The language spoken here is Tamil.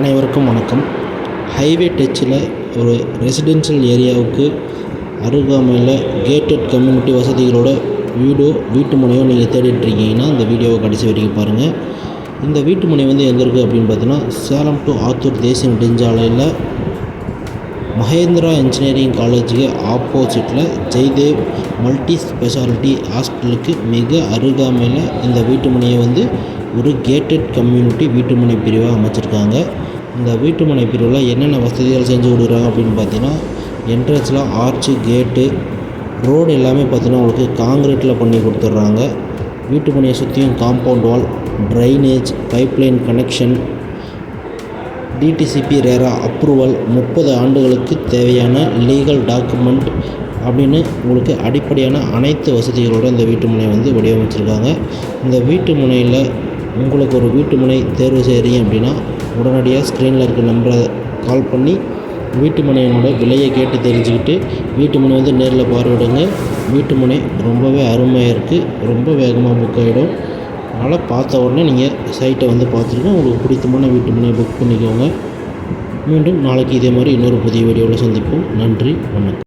அனைவருக்கும் வணக்கம். ஹைவே டச்சில் ஒரு ரெசிடென்ஷியல் ஏரியாவுக்கு அருகாமையில் கேட்டட் கம்யூனிட்டி வசதிகளோட வீடோ வீட்டு மனையோ நீங்கள் தேடிட்டு இருக்கீங்கன்னா இந்த வீடியோவை கடைசி வரைக்கும் பாருங்கள் இந்த வீட்டு மனை வந்து எங்கே இருக்குது அப்படின்னு பார்த்தீங்கன்னா சேலம் டு ஆத்தூர் தேசிய நெடுஞ்சாலையில் மகேந்திரா இன்ஜினியரிங் காலேஜுக்கு ஆப்போசிட்டில் ஜெய்தேவ் மல்டி ஸ்பெஷாலிட்டி ஹாஸ்பிட்டலுக்கு மிக அருகாமையில் இந்த வீட்டுமனையை வந்து ஒரு கேட்டட் கம்யூனிட்டி வீட்டுமனை பிரிவாக அமைச்சிருக்காங்க. இந்த வீட்டுமனை பிரிவில் என்னென்ன வசதிகள் செஞ்சு கொடுக்குறாங்க அப்படின்னு பார்த்தீங்கன்னா என்ட்ரன்ஸில் ஆர்ச்சு கேட்டு ரோடு எல்லாமே பார்த்தீங்கன்னா உங்களுக்கு காங்கிரீட்டில் பண்ணி கொடுத்துட்றாங்க. வீட்டுமனையை சுற்றியும் compound wall drainage pipeline connection DTCP RERA approval முப்பது ஆண்டுகளுக்கு தேவையான லீகல் டாக்குமெண்ட் அப்படின்னு உங்களுக்கு அடிப்படையான அனைத்து வசதிகளோட இந்த வீட்டு முனை வந்து வடிவமைச்சிருக்காங்க. இந்த வீட்டு முனையில் உங்களுக்கு ஒரு வீட்டு முனை தேர்வு செய்கிறீங்க அப்படின்னா உடனடியாக ஸ்க்ரீனில் இருக்க நம்பரை கால் பண்ணி வீட்டு மனையினோட விலையை கேட்டு தெரிஞ்சுக்கிட்டு வீட்டு மனை வந்து நேரில் பார்வையிடுங்க. வீட்டு மனை ரொம்பவே அருமையாக இருக்குது ரொம்ப வேகமாக புக் ஆகிடும் அதனால் பார்த்த உடனே நீங்கள் சைட்டை வந்து பார்த்துருக்கோம் உங்களுக்கு பிடித்தமான வீட்டு மனையை புக் பண்ணிக்கோங்க. மீண்டும் நாளைக்கு இதே மாதிரி இன்னொரு புதிய வீடியோவில் சந்திப்போம். நன்றி வணக்கம்.